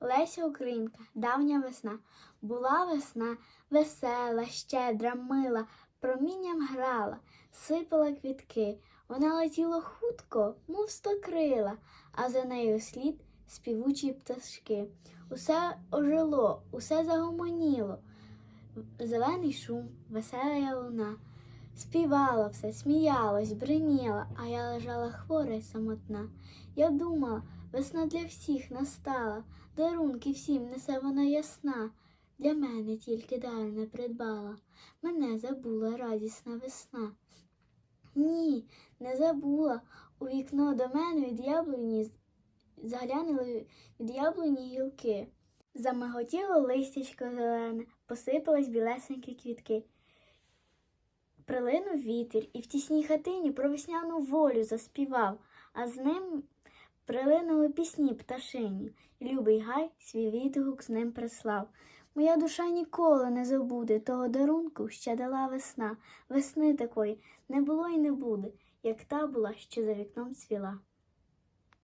Леся Українка, давня весна. Була весна весела, щедра, мила, промінням грала, сипала квітки. Вона летіла хутко, мов сто крила, а за нею слід співучі пташки. Усе ожило, усе загомоніло. Зелений шум, весела луна. Співала все, сміялась, бриніла, а я лежала хвора й самотна. Я думала, весна для всіх настала, дарунки всім несе вона ясна. Для мене тільки дар не придбала, мене забула радісна весна. Ні, не забула. У вікно до мене від яблуні заглянули від яблуні гілки. Замиготіло листячко зелене, посипались білесенькі квітки. Прилинув вітер і в тісній хатині про весняну волю заспівав, а з ним прилинули пісні пташині, і любий гай свій відгук з ним прислав. Моя душа ніколи не забуде того дарунку, що дала весна. Весни такої не було і не буде, як та була, що за вікном цвіла.